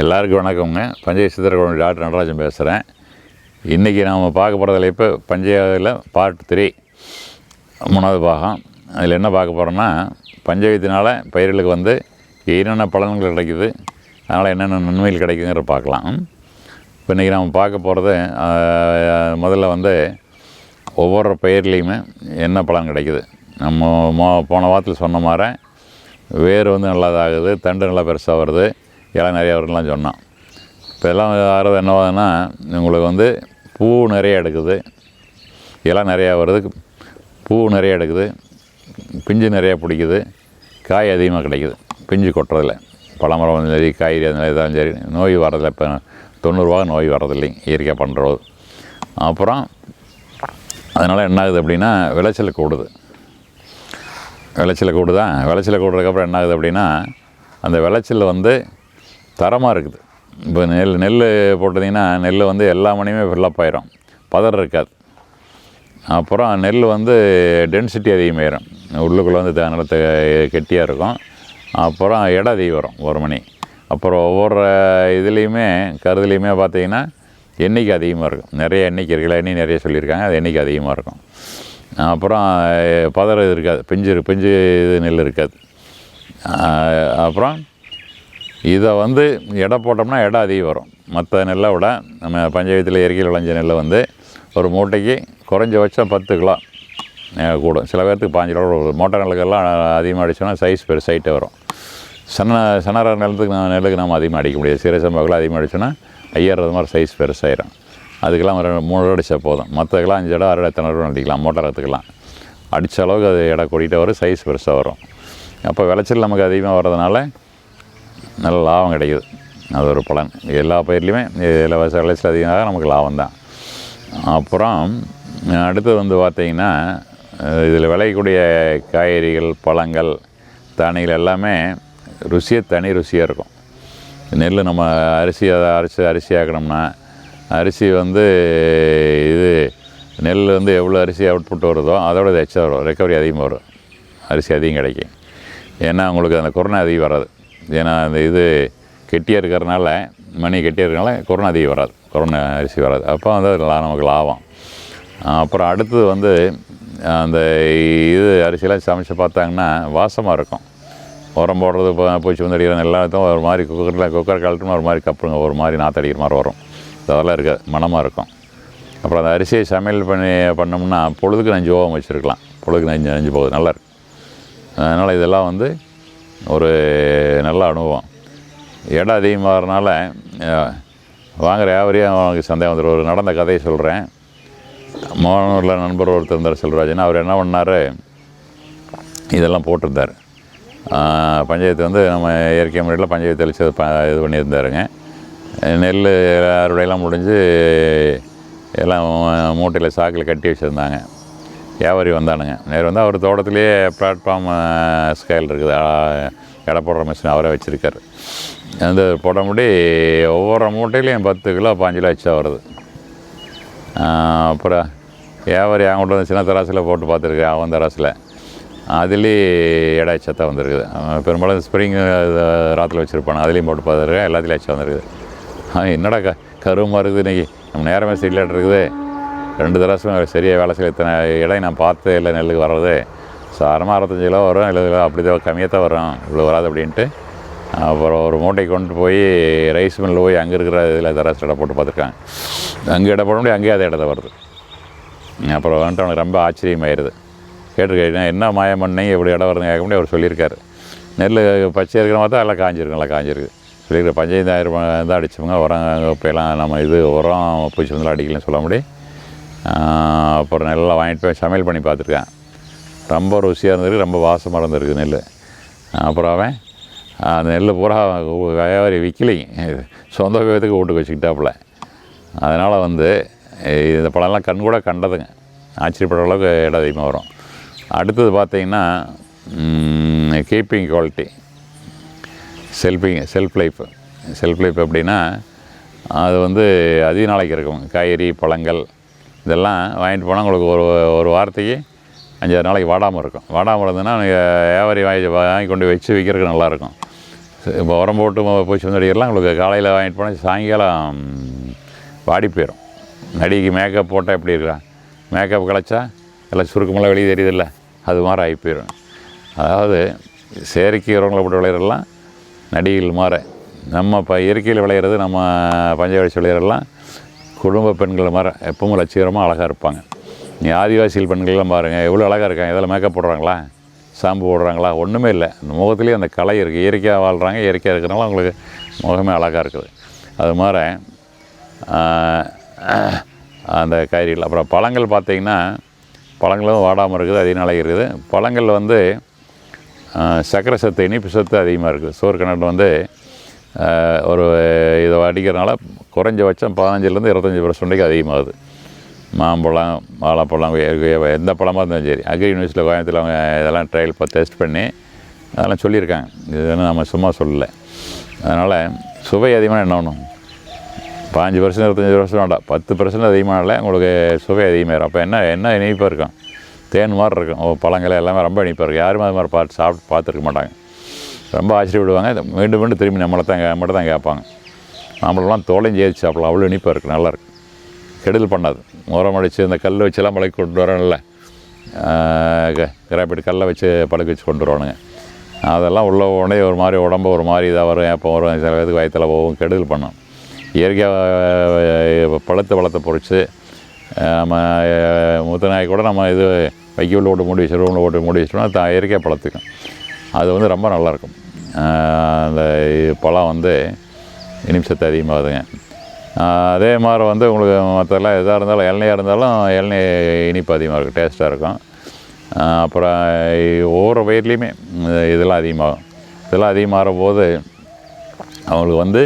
எல்லாருக்கும் வணக்கங்க பஞ்சய சித்திரகுழந்தை டாக்டர் நடராஜன் பேசுகிறேன் இன்றைக்கி நாம் பார்க்க போகிறதுல இப்போ பஞ்சாயத்தில் பார்ட் த்ரீ மூணாவது பாகம். அதில் என்ன பார்க்க போகிறோன்னா பஞ்சயத்தினால் பயிர்களுக்கு வந்து என்னென்ன பலன்கள் கிடைக்குது அதனால் என்னென்ன நன்மைகள் கிடைக்குங்கிற பார்க்கலாம். இப்போ இன்றைக்கி நம்ம பார்க்க போகிறது முதல்ல வந்து ஒவ்வொரு பயிர்லேயுமே என்ன பலன் கிடைக்குது. நம்ம மோ போன வாரத்தில் சொன்ன மாதிரி வேர் வந்து நல்லதாகுது தண்டு நல்லா பெருசாக வருது. இலை நிறையா வருதுலாம் சொன்னான். இப்போ எல்லாம் ஆகிறது என்னவாதுன்னா உங்களுக்கு வந்து பூ நிறைய எடுக்குது. இலை நிறையா வருது பூ நிறைய எடுக்குது. பிஞ்சு நிறையா பிடிக்குது. காய் அதிகமாக கிடைக்குது. பிஞ்சு கொட்டுறதில்ல. பழமரம் சரி காய்கறி அந்த இதாலும் சரி. நோய் வரதில்லை. இப்போ தொண்ணூறுரூவா நோய் வரதில்லைங்க இயற்கையாக பண்ணுறது அப்புறம் அதனால் என்ன ஆகுது அப்படின்னா விளைச்சல் கூடுது. விளைச்சல் கூடுதா? விளைச்சல் கூடுறதுக்கப்புறம் என்ன ஆகுது அப்படின்னா அந்த விளைச்சல் வந்து தரமாக இருக்குது. இப்போ நெல் நெல் போட்டிங்கன்னா நெல் வந்து எல்லா மணியுமே ஃபில்லப் ஆயிரும். பதர் இருக்காது. அப்புறம் நெல் வந்து டென்சிட்டி அதிகமாயிரும் உள்ளுக்குள்ளே வந்து நிலத்து கெட்டியாக இருக்கும். அப்புறம் இடம் அதிகம் வரும் ஒரு மணி. அப்புறம் ஒவ்வொரு இதுலேயுமே கருதுலேயுமே பார்த்திங்கன்னா எண்ணிக்கை அதிகமாக இருக்கும். நிறைய எண்ணிக்கை இருக்குல்ல எண்ணெய் நிறைய சொல்லியிருக்காங்க அது எண்ணிக்கை அதிகமாக இருக்கும். அப்புறம் பதற இது இருக்காது பிஞ்சு பிஞ்சு இது நெல் இருக்காது. அப்புறம் இதை வந்து எடை போட்டோம்னா எடை அதிகம் வரும். மற்ற நெல்லை விட நம்ம பஞ்சாயத்தில் இயற்கையில் விளைஞ்ச நெல்லை வந்து ஒரு மூட்டைக்கு குறைஞ்சபட்சம் பத்து கிலோ கூடும். சில பேர்த்துக்கு பாஞ்சு கிலோ கூட வரும். மோட்டை நெல்லுக்கெல்லாம் அதிகமாக அடிச்சோன்னா சைஸ் பெருசாயிட்டே வரும் சன்ன சன்னர நிலத்துக்கு நம்ம நெல்லுக்கு நம்ம அதிகமாக அடிக்க முடியாது. சீரசம்பாக்கெல்லாம் அதிகமாக அடிச்சோன்னா ஐயாயிரம் மாதிரி சைஸ் பெருசாயிரும். அதுக்கெல்லாம் ஒரு மூணு ரூபா அடித்தா போதும். மற்றதுக்கெல்லாம் அஞ்சு இடம் ஆறு எத்தனை ரூபா அடிக்கலாம் மோட்டார் ரகத்துக்கெல்லாம் அடித்த அளவுக்கு அது எடை கூட்டிகிட்டே வரும் சைஸ் பெருசாக வரும். அப்போ விளைச்சல் நமக்கு அதிகமாக வர்றதுனால நல்ல லாபம் கிடைக்குது. அது ஒரு பலன். எல்லா பயிர்லையுமே எல்லா விளைச்சல் அதிகமாக நமக்கு லாபம் தான். அப்புறம் அடுத்தது வந்து பார்த்திங்கன்னா இதில் விளையக்கூடிய காய்கறிகள் பழங்கள் தானியங்கள் எல்லாமே ருசியே தனி ருசியாக இருக்கும். நெல் நம்ம அரிசி அதை அரிசி அரிசி ஆக்கணும்னா அரிசி வந்து இது நெல் வந்து எவ்வளோ அரிசி அவுட்புட் வருதோ அதோட இது எச்சா வரும். ரெக்கவரி அதிகமாக வரும். அரிசி அதிகம் கிடைக்கும். ஏன்னா உங்களுக்கு அந்த கொரோனா அதிகம் வராது. ஏன்னா அந்த இது கெட்டியாக இருக்கிறனால மணி கெட்டியாக இருக்கிறனால கொரோனா அதிகம் வராது. கொரோனா அரிசி வராது. அப்போ வந்து அதெல்லாம் நமக்கு லாபம். அப்புறம் அடுத்தது வந்து அந்த இது அரிசியெல்லாம் சமைச்சு பார்த்தாங்கன்னா வாசமாக இருக்கும். உரம் போடுறது இப்போ பூச்சி வந்து அடிக்கிற எல்லாத்தையும் ஒரு மாதிரி குக்கரில் குக்கர் கழட்டுமா ஒரு மாதிரி கப்புங்க ஒரு மாதிரி நாற்றடிக்கிற மாதிரி வரும். அதெல்லாம் இருக்காது. மணமாக இருக்கும். அப்புறம் அந்த அரிசியை சமையல் பண்ணி பண்ணோம்னா பொழுதுக்கு நஞ்சு ஓவம் வச்சுருக்கலாம். பொழுதுக்கு நஞ்சு நஞ்சு போகுது. நல்லாயிருக்கும் அதனால் இதெல்லாம் வந்து ஒரு நல்ல அனுபவம். இடம் அதிகமாகறனால வாங்குற யாவரையும் அவனுக்கு சந்தேகம் வந்துடும் ஒரு நடந்த கதையை சொல்கிறேன் மோகனூரில் நண்பர் ஒருத்தர் இருந்தார் செல்வராஜன். அவர் என்ன பண்ணார்? இதெல்லாம் போட்டிருந்தார். பஞ்சாயத்து வந்து நம்ம இயற்கை முறையில் பஞ்சாயத்து அழிச்சு ப இது பண்ணியிருந்தாருங்க. நெல் அறுவடையெல்லாம் முடிஞ்சு எல்லாம் மூட்டையில் சாக்கில் கட்டி வச்சுருந்தாங்க. வியாபாரி வந்தானுங்க. நேர் வந்து அவர் தோட்டத்திலேயே பிளாட்ஃபார்ம் ஸ்கேல் இருக்குது. எடை போடுற மிஷின் அவரே வச்சுருக்காரு. அந்த போட முடி ஒவ்வொரு மூட்டையிலையும் பத்து கிலோ பாஞ்சு கிலோ வச்சா வருது. அப்புறம் வியாபாரி அவங்கள்ட்ட வந்து சின்ன தராசில் போட்டு பார்த்துருக்கேன் அவன் தராசில். அதுலேயே எடை எச்சத்தா வந்திருக்குது. பெரும்பாலும் ஸ்ப்ரிங் ராத்தில் வச்சுருப்பான் அதுலேயும் போட்டு பார்த்துருக்கேன் எல்லாத்துலேயும் வச்சு வந்திருக்குது. என்னடா க கருவமாக இருக்குது இன்றைக்கி நம்ம நேரமே சீட்லேட் இருக்குது. ரெண்டு தடவை சரியாக வேலை செய்ய இத்தனை இடம் நான் பார்த்து இல்லை நெல்லுக்கு வர்றது. சாரமாக அறுபத்தஞ்சு கிலோ வரும் எழுபது கிலோ அப்படி தான் கம்மியாக தான் வரும். இவ்வளோ வராது அப்படின்ட்டு. அப்புறம் ஒரு மூட்டை கொண்டு போய் ரைஸ் மில்லில் போய் அங்கே இருக்கிற இதில் தராசு இடம் போட்டு பார்த்துருக்காங்க. அங்கே இடம் போட முடியும் அங்கேயே அதே இடத்த வருது. அப்புறம் வந்துட்டு அவனுக்கு ரொம்ப ஆச்சரியமாயிருது கேட்டிருக்கேன் என்ன மாயம் பண்ணி எப்படி இடம் வருதுன்னு கேட்க முடியும் அவர் சொல்லியிருக்காரு. நெல் பச்சை இருக்கிற மாதிரி தான் எல்லாம் காஞ்சிருக்கு நல்லா காஞ்சிருக்கு சொல்லியிருக்க பஞ்சாயத்தாயிரம் தான் அடிச்சவங்க உரம் இப்போலாம் நம்ம இது உரம் பூச்சி வந்து அடிக்கலன்னு சொல்ல முடியும். அப்புறம் நெல்லை வாங்கிட்டு போய் சமையல் பண்ணி பார்த்துருக்கேன். ரொம்ப ருசியாக இருந்திருக்கு ரொம்ப வாசமாக இருந்திருக்கு நெல் அப்புறம் அவன் அந்த நெல் பூரா வியாபாரி விற்கலைங்க சொந்த விபத்துக்கு ஓட்டுக்கு வச்சுக்கிட்டாப்புல. அதனால் வந்து இந்த பழம்லாம் கண் கூட கண்டதுங்க. ஆச்சரியப்படுற அளவுக்கு இடம் அதிகமாக வரும். அடுத்தது பார்த்தீங்கன்னா keeping quality selfing shelf life shelf life எப்படின்னா அது வந்து அதிக நாளைக்கு இருக்கும் காய்கறி பழங்கள் இதெல்லாம் வாங்கிட்டு போனால் உங்களுக்கு ஒரு ஒரு வாரத்துக்கு அஞ்சாறு நாளைக்கு வாடாமல் இருக்கும். வாடாமல் இருந்ததுன்னா நீங்கள் வியாபாரி வாங்கி வாங்கி கொண்டு வச்சு விற்கிறதுக்கு நல்லாயிருக்கும். இப்போ உரம் போட்டு ம- பூச்சி வந்து அடிக்கிறலாம் உங்களுக்கு காலையில் வாங்கிட்டு போனால் சாயங்காலம் வாடி போயிடும். நடிகைக்கு மேக்கப் போட்டால் எப்படி இருக்கிறான் மேக்கப் கிடச்சா எல்லாம் சுருக்கமெல்லாம் வெளியே தெரியுதில்ல? அது மாதிரி ஆகி போயிடும். அதாவது செயற்கை உரங்களை போட்டு விளையிறதெல்லாம் நடிகைகள் மாற. நம்ம இப்போ இயற்கையில் விளையிறது நம்ம பஞ்சவடிச்சு விளையிறதெல்லாம் குடும்ப பெண்கள் மாதிரி எப்பவும் லட்சியமாக அழகாக இருப்பாங்க. நீ ஆதிவாசிகள் பெண்கள்லாம் பாருங்கள் எவ்வளோ அழகாக இருக்காங்க இதெல்லாம் மேக்கப் போடுறாங்களா? சாம்பு போடுறாங்களா? ஒன்றுமே இல்லை. இந்த முகத்துலேயே அந்த கலை இருக்குது இயற்கையாக வாழ்கிறாங்க இயற்கையாக இருக்கிறனால அவங்களுக்கு முகமே அழகாக இருக்குது. அது மாதிரி அந்த காய்கறிகள் அப்புறம் பழங்கள் பார்த்திங்கன்னா பழங்களும் வாடாமல் இருக்குது அதே நாளாக இருக்குது. பழங்கள் வந்து சக்கரை சத்து இனிப்பு சத்து அதிகமாக இருக்குது. சோறு கிணறு வந்து ஒரு இதை அடிக்கிறனால குறைஞ்சபட்சம் பதினஞ்சுலேருந்து இருபத்தஞ்சி பர்சன்டேஜ் அதிகமாகுது. மாம்பழம் வாழைப்பழம் எந்த பழமாக இருந்தாலும் சரி. அக்ரி யூனிவர்சிட்டியில் கோயம்புத்தூர் அவங்க இதெல்லாம் ட்ரையல் பார்த்து டெஸ்ட் பண்ணி அதெல்லாம் சொல்லியிருக்காங்க. இதெல்லாம் நம்ம சும்மா சொல்லலை. அதனால் சுவை அதிகமாக என்ன ஒன்றும் பாஞ்சு பர்சன்ட் இருபத்தஞ்சி பர்சன்ட் வேண்டாம். பத்து பர்சன்ட் அதிகமானால உங்களுக்கு சுவை அதிகமாகிடும் அப்போ என்ன என்ன இனிப்பாக இருக்கும்? தேன் மாதிரி இருக்கும். பழங்கள் எல்லாமே ரொம்ப இனிப்பாக இருக்கும். யாருமே அது மாதிரி பார்த்து சாப்பிட்டு பார்த்துருக்க மாட்டாங்க. ரொம்ப ஆச்சரியப்படுவாங்க மீண்டும் மீண்டும் திரும்பி நம்மளை தான் நம்மளை தான் கேட்பாங்க. நம்மளெல்லாம் தோலையும் ஜெயிச்சு சாப்பிடலாம் அவ்வளோ இனிப்பாக இருக்குது நல்லா இருக்கு. கெடுதல் பண்ணாது. உரம் அடித்து இந்த கல் வச்செல்லாம் பழக்கி கொண்டு வரோம்ல கிராபிட் கல்லை வச்சு பழக்க வச்சு கொண்டு வருவானுங்க அதெல்லாம் உள்ள உடனே ஒரு மாதிரி உடம்பு ஒரு மாதிரி இதாக வரும் ஏப்பம் வரும் சில பேருக்கு வயத்தில் போகும் கெடுதல் பண்ணும். இயற்கையாக பழத்தை பழத்தை பொறிச்சு நம்ம மூத்த நாய் கூட நம்ம இது வைக்கோல் ஓட்டு மூடி வச்சு ரூமில் ஓட்டு மூடி வச்சிட்டோம்னா த இயற்கையாக பழத்துக்கும். அது வந்து ரொம்ப நல்லாயிருக்கும். அந்த பழம் வந்து இனிப்பு அதிகமாகுதுங்க. அதே மாதிரி வந்து உங்களுக்கு மற்றெல்லாம் எதாக இருந்தாலும் இளநியாக இருந்தாலும் இளநீ இனிப்பு அதிகமாக இருக்கும் டேஸ்ட்டாக இருக்கும். அப்புறம் ஒவ்வொரு வயிறுலேயுமே இதெல்லாம் அதிகமாகும். இதெல்லாம் அதிகமாகிற போது அவங்களுக்கு வந்து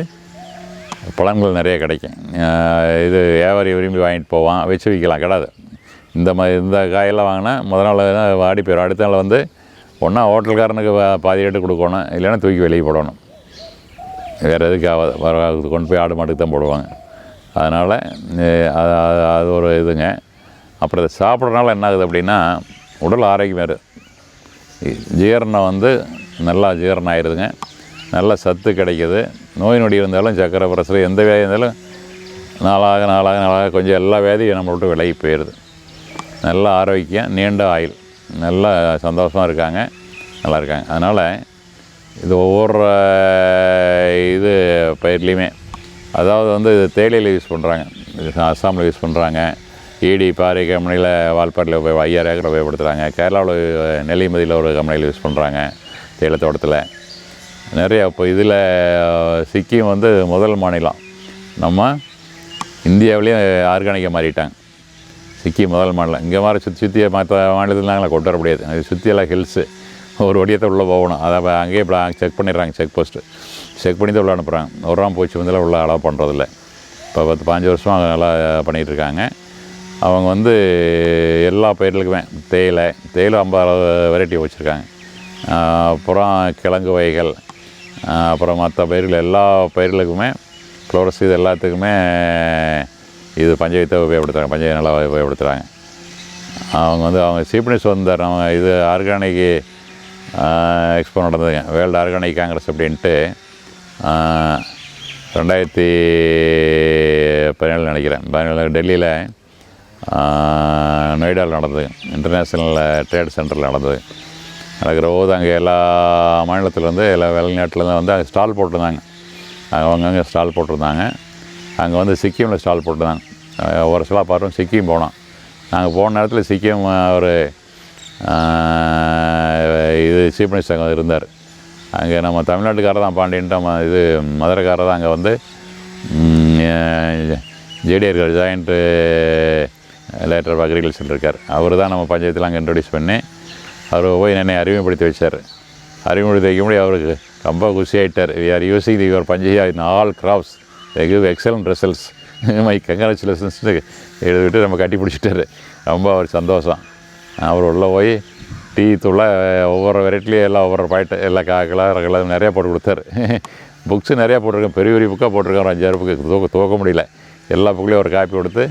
பழங்கள் நிறைய கிடைக்கும். இது வியாபாரி விரும்பி வாங்கிட்டு போவான் வச்சு விற்கலாம் கிடாது இந்த மாதிரி இந்த காயெல்லாம் வாங்கினா முதல் நாள் வாடி போயிடும் அடுத்த நாள் வந்து ஒன்றா ஹோட்டல்காரனுக்கு பாதி ரேட்டு கொடுக்கணும். இல்லைன்னா தூக்கி வெளியே போடணும். வேறு எதுக்கு ஆகாது வர கொண்டு போய் ஆடு மாட்டுக்கு தான் போடுவாங்க. அதனால் அது அது- ஒரு இதுங்க. அப்புறம் இதை சாப்பிட்றதுனால என்ன ஆகுது அப்படின்னா உடல் ஆரோக்கியம் வேறு. ஜீரணம் வந்து நல்லா ஜீரணம் ஆயிடுதுங்க நல்ல சத்து கிடைக்கிது. நோய் நொடி இருந்தாலும் சக்கரை பிரசரம் எந்த வியாதி இருந்தாலும் நாளாக நாளாக நாளாக கொஞ்சம் எல்லா வியாதியும் நம்மளை விட்டு விலகி போயிடுது. நல்ல ஆரோக்கியம் நீண்ட ஆயுள். நல்லா சந்தோஷமாக இருக்காங்க. நல்லா இருக்காங்க. அதனால் இது ஒவ்வொரு இது பயிர்லேயுமே அதாவது வந்து இது தேயிலையில் யூஸ் பண்ணுறாங்க இது அஸ்ஸாமில் யூஸ் பண்ணுறாங்க ஈடி பாரி கம்பெனியில் வால்பாட்டில் உபயோக ஐயாயிரம் ஏக்கர் உபயோகப்படுத்துகிறாங்க கேரளாவில் நெல்லிமதியில் ஒரு கம்பெனியில் யூஸ் பண்ணுறாங்க தேயிலை தோட்டத்தில். நிறைய இப்போ இதில் சிக்கிம் வந்து முதல் மாநிலம். நம்ம இந்தியாவிலேயும் ஆர்கானிக்காக மாறிட்டாங்க. சிக்கிம் முதல் மாநிலம் இங்கே மாதிரி சுற்றி சுற்றி மற்ற மாநிலத்தில் நாங்கள் கொண்டு வர முடியாது. அது சுற்றியெல்லாம் ஹில்ஸு ஒரு வடியத்தை உள்ளே போகணும். அதை அங்கேயே இப்போ செக் பண்ணிடுறாங்க செக் போஸ்ட்டு செக் பண்ணி தான் உள்ள அனுப்புகிறாங்க ஒரு ரூபா போச்சு வந்து உள்ள அலோவ் பண்ணுறதில்ல இப்போ பத்து பாஞ்சு வருஷமாக அவங்க நல்லா பண்ணிகிட்டு இருக்காங்க. அவங்க வந்து எல்லா பயிர்களுக்குமே தேயிலை தேயிலை ஐம்பது வெரைட்டி வச்சுருக்காங்க. அப்புறம் கிழங்கு வகைகள் அப்புறம் மற்ற பயிர்கள் எல்லா பயிர்களுக்குமே ஃப்ளோரஸ் இது எல்லாத்துக்குமே இது பஞ்சாயத்தை உபயோகப்படுத்துகிறாங்க பஞ்சாயத்து நல்லா உபயோகப்படுத்துகிறாங்க அவங்க வந்து அவங்க சீப்னஸ் வந்தார் அவங்க இது ஆர்கானிக் எக்ஸ்போ நடந்ததுங்க. வேர்ல்டு ஆர்கானிக் காங்கிரஸ் அப்படின்ட்டு ரெண்டாயிரத்தி பதினேழு நினைக்கிறேன். பதினேழு டெல்லியில் நொய்டாவில் நடந்தது. இன்டர்நேஷ்னல் ட்ரேட் சென்டரில் நடந்தது. நடக்கிற போது அங்கே எல்லா மாநிலத்துலேருந்து எல்லா வெளிநாட்டிலேருந்து வந்து அங்கே ஸ்டால் போட்டிருந்தாங்க. அவங்கங்க ஸ்டால் போட்டிருந்தாங்க. அங்கே வந்து சிக்கிமில் ஸ்டால் போட்டுதான். ஒரு சில பார்த்தோம் சிக்கிம் போனோம் நாங்கள் போன நேரத்தில் சிக்கிம் ஒரு இது சீஃப் மினிஸ்டர் அங்கே இருந்தார். அங்கே நம்ம தமிழ்நாட்டுக்காரர் தான் பாண்டியன்ட்டு நம்ம இது மதுரைக்காரர் தான் அங்கே வந்து ஜேடிஆர்கள் joint joint director of agriculture இருக்கார். அவர் தான் நம்ம பஞ்சாயத்தில் அங்கே இன்ட்ரடியூஸ் பண்ணி அவர் போய் என்னை அறிமுகப்படுத்தி வச்சார். அறிமுகப்படுத்தி வைக்க முடியும் அவருக்கு ரொம்ப குசியாகிட்டார் we are the your panchayat in all crops they give excellent results my congratulations எழுதிவிட்டு நம்ம கட்டி பிடிச்சிட்டாரு. ரொம்ப அவர் சந்தோஷம். அவர் உள்ளே போய் டீ தூளை ஒவ்வொரு வெரைட்டிலையும் எல்லாம் ஒவ்வொரு பாயிண்ட் எல்லா கா கலர் நிறையா போட்டு கொடுத்தாரு. புக்ஸு நிறையா போட்டிருக்கேன். பெரிய பெரிய புக்காக போட்டிருக்கேன். ஒரு அஞ்சாறு புக்கு தூக்க தூக்க முடியல. எல்லா புக்லேயும் ஒரு காப்பி கொடுத்து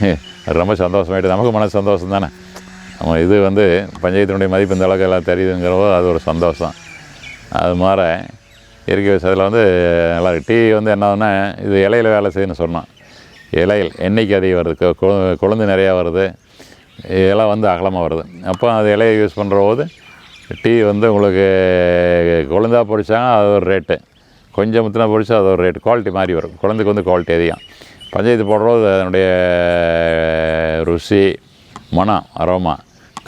ரொம்ப சந்தோஷமாயிட்டு நமக்கு மன சந்தோஷம் தானே? நம்ம இது வந்து பஞ்சாயத்தினுடைய மதிப்பு இந்த அளவுக்கு எல்லாம் தெரியுதுங்கிறவோ அது ஒரு சந்தோஷம். அது மாதிரி இயற்கை விவசாயத்தில் வந்து நல்லா டீ வந்து என்னதுன்னா இது இலையில வேலை செய்யணும்னு சொன்னான். இலையில் எண்ணெய்க்கு அதிகம் வருது. கொழுந்து நிறையா வருது. இலை வந்து அகலமாக வருது. அப்போ அது இலையை யூஸ் பண்ணுற போது டீ வந்து உங்களுக்கு கொழுந்தா பொரிச்சாங்க அது ஒரு ரேட்டு கொஞ்சம் முத்தினா பிடிச்சா அது ஒரு ரேட்டு குவாலிட்டி மாதிரி வரும். குழந்தைக்கு வந்து குவாலிட்டி அதிகம். பஞ்சாயத்து போடுறது அதனுடைய ருசி மனம் அரோமா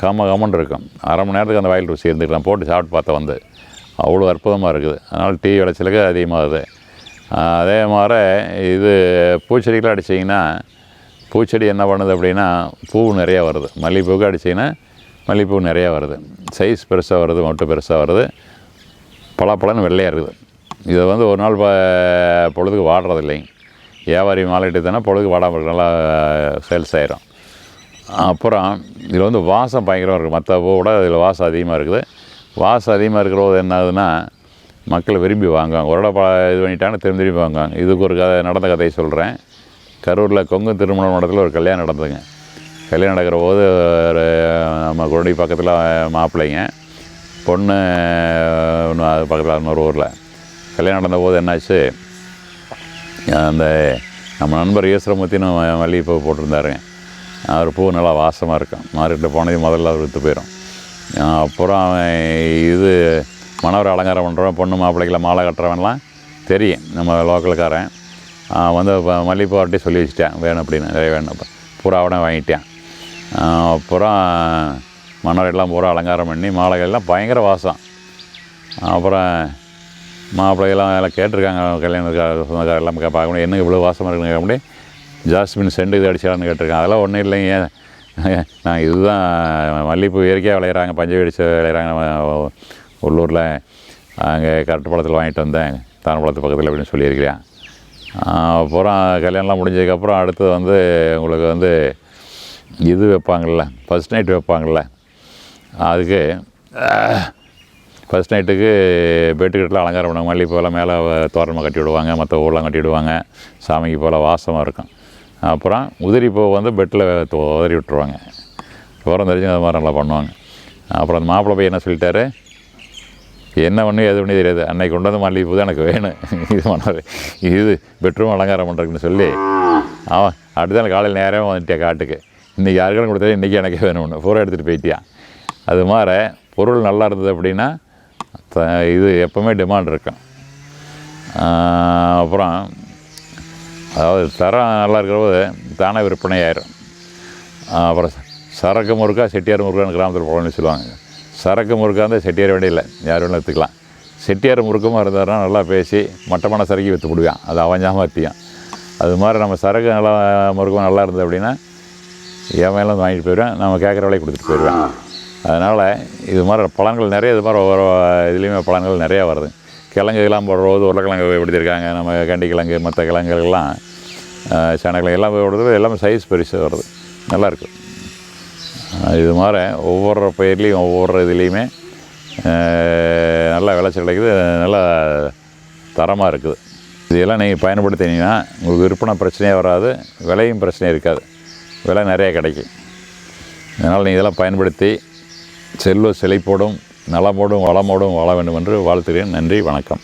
கம கமன்னு இருக்கும். அரை மணி நேரத்துக்கு அந்த வயல் ருசி இருந்துக்கலாம். போட்டு சாப்பிட்டு பார்த்தா வந்து. அவ்வளோ அற்புதமாக இருக்குது. அதனால் டீ விளைச்சலுக்கு அதிகமாகுது. அதே மாதிரி இது பூச்செடிக்கெலாம் அடிச்சிங்கன்னா பூச்செடி என்ன பண்ணுது அப்படின்னா பூ நிறையா வருது. மல்லிகைப்பூக்கு அடிச்சிங்கன்னா மல்லிகைப்பூ நிறையா வருது. சைஸ் பெருசாக வருது மொட்டு பெருசாக வருது. பலாப்பழம்னு வெள்ளையாக இருக்குது. இதை வந்து ஒரு நாள் ப- பொழுதுக்கு வாடுறது இல்லைங்க வியாபாரி மாலையிட்டு தானே பொழுதுக்கு வாடாமல் இருக்கு நல்லா சேல்ஸ் ஆயிரும். அப்புறம் இதில் வந்து வாசம் பயங்கரமாக இருக்குது. மற்ற பூ விட இதில் வாசம் அதிகமாக இருக்குது. வாசம் அதிகமாக இருக்கிற போது என்ன ஆகுதுன்னா மக்கள் விரும்பி வாங்குவாங்க. ஒரு தடவை இது பண்ணிட்டாங்கன்னா திரும்பி திரும்பி வாங்குவாங்க. இதுக்கு ஒரு கதை நடந்த கதையை சொல்கிறேன் கரூரில் கொங்கு திருமண மண்டலத்தில் ஒரு கல்யாணம் நடந்ததுங்க. கல்யாணம் நடக்கிற போது ஒரு நம்ம குழந்தை பக்கத்தில் மாப்பிள்ளைங்க. பொண்ணு ஒன்று அது பக்கத்தில் இன்னொரு ஊரில். கல்யாணம் நடந்த போது என்னாச்சு? அந்த நம்ம நண்பர் ஈஸ்வரமூர்த்தின்னு மல்லிகைப்பூ போட்டிருந்தாருங்க. அவர் பூ நல்லா வாசமாக இருக்கும். மார்க்கெட்டில் போனது முதல்ல அவர் விற்று போயிடும் அப்புறம் அவன் இது மணவர் அலங்காரம் பண்ணுறவன் பொண்ணு மாப்பிள்ளைகளை மாலை கட்டுறவன்லாம் தெரியும் நம்ம லோக்கலுக்காரன் வந்து இப்போ மல்லிகைப்பூ சொல்லி வச்சுட்டேன் வேணும் அப்படின்னு நிறைய வேணும் இப்போ பூரா வாங்கிட்டேன். அப்புறம் மணவர் எல்லாம் பூரா அலங்காரம் பண்ணி மாலைகள்லாம் பயங்கர வாசம். அப்புறம் மாப்பிள்ளைகள்லாம் எல்லாம் கேட்டிருக்காங்க கல்யாணத்துக்காக சொந்தக்கார எல்லாம் முடியும் பார்க்கணும் என்ன இவ்வளோ வாசமாக இருக்குன்னு கேட்க முடியும். ஜாஸ்மின் செண்டு இது அடிச்சான்னு கேட்டிருக்காங்க. அதெல்லாம் ஒன்றும் இல்லைங்க. நான் இதுதான் மல்லிகைப்பூ இயற்கையாக விளையிறாங்க பஞ்சை வெடிச்சு விளையிறாங்க உள்ளூரில். அங்கே கரெக்ட் வாங்கிட்டு வந்தேன் தானப்பழத்து பக்கத்தில் அப்படின்னு சொல்லியிருக்கிறேன். அப்புறம் கல்யாணம்லாம் முடிஞ்சதுக்கப்புறம் அடுத்தது வந்து உங்களுக்கு வந்து இது வைப்பாங்கள்ல ஃபஸ்ட் நைட் வைப்பாங்கள்ல அதுக்கு ஃபஸ்ட் நைட்டுக்கு பெட்டுக்கட்டில் அலங்காரம் பண்ணுவாங்க மல்லிகைப்பூவெல்லாம் மேலே தோரணமாக கட்டி விடுவாங்க மற்ற ஊரெலாம் கட்டி விடுவாங்க. சாமிக்கு போல் வாசமாக இருக்கும். அப்புறம் உதிரி பூ வந்து பெட்டில் உதறி விட்டுருவாங்க. விவரம் தெரிஞ்சு அது மாதிரி நல்லா பண்ணுவாங்க. அப்புறம் அந்த மாப்பிள்ளை போய் என்ன சொல்லிட்டாரு? என்ன பண்ணி எது பண்ணி தெரியாது. அன்னைக்கு கொண்டு வந்து மல்லிகைப்பூ தான் எனக்கு வேணும். இது பண்ணாரு. இது பெட்ரூம் அலங்காரம் பண்ணுறதுக்குன்னு சொல்லி அவன் அடுத்த காலையில் நேரமே வந்துட்டேன் காட்டுக்கு. இன்றைக்கி யாருக்கும் கொடுத்தா இன்றைக்கி எனக்கே வேணும்னு பூரா எடுத்துகிட்டு போயிட்டியான் அது மாதிரி பொருள் நல்லா இருந்தது அப்படின்னா த- இது எப்போவுமே டிமாண்ட் இருக்கும். அப்புறம் அதாவது தரம் நல்லா இருக்கிற போது தானே விற்பனை ஆயிரும் அப்புறம் சரக்கு முறுக்கா செட்டியார் முறுக்கான்னு கிராமத்தில் போகணும்னு சொல்லுவாங்க. சரக்கு முறுக்கா இருந்தால் செட்டியார் வேண்டிய இல்லை யார் வேணாலும் எடுத்துக்கலாம். செட்டியார் முறுக்கமாக இருந்தாருன்னா நல்லா பேசி மட்டமான சரக்கு விற்று விடுவான் அது அவஞ்சாமல் விற்பியான் அது மாதிரி நம்ம சரக்கு நல்லா முறுக்கமாக நல்லா இருந்தது அப்படின்னா என் மேலே வந்து வாங்கிட்டு போயிடுவேன். நம்ம கேட்குற விலையை கொடுத்துட்டு போயிடுவேன். அதனால் இது மாதிரி பலன்கள் நிறைய இது மாதிரி ஒவ்வொரு இதுலேயுமே பலன்கள் நிறையா வருது. கிழங்குகள்லாம் போடுறது உருளைக்கிழங்கு உபயோகப்படுத்தியிருக்காங்க. நம்ம கண்டி கிழங்கு மற்ற கிழங்குகள்லாம் அஹ், சேனக்கிழங்கு எல்லாம் விடுறது எல்லாமே சைஸ் பெருசு வருது. நல்லாயிருக்கு இது மாதிரி ஒவ்வொரு பயிர்லேயும் ஒவ்வொரு இதுலேயுமே நல்லா விளைச்சல் கிடைக்குது. நல்லா தரமாக இருக்குது. இதெல்லாம் நீங்கள் பயன்படுத்தினீங்கன்னா உங்களுக்கு விற்பனை பிரச்சனையே வராது விலையும் பிரச்சனையும் இருக்காது. விலை நிறையா கிடைக்கும். அதனால் நீங்கள் இதெல்லாம் பயன்படுத்தி செல்வ செழிப்போடும் நலமோடும் வளமோடும் வாழ வேண்டும் என்று வாழ்த்துகிறேன். நன்றி வணக்கம்.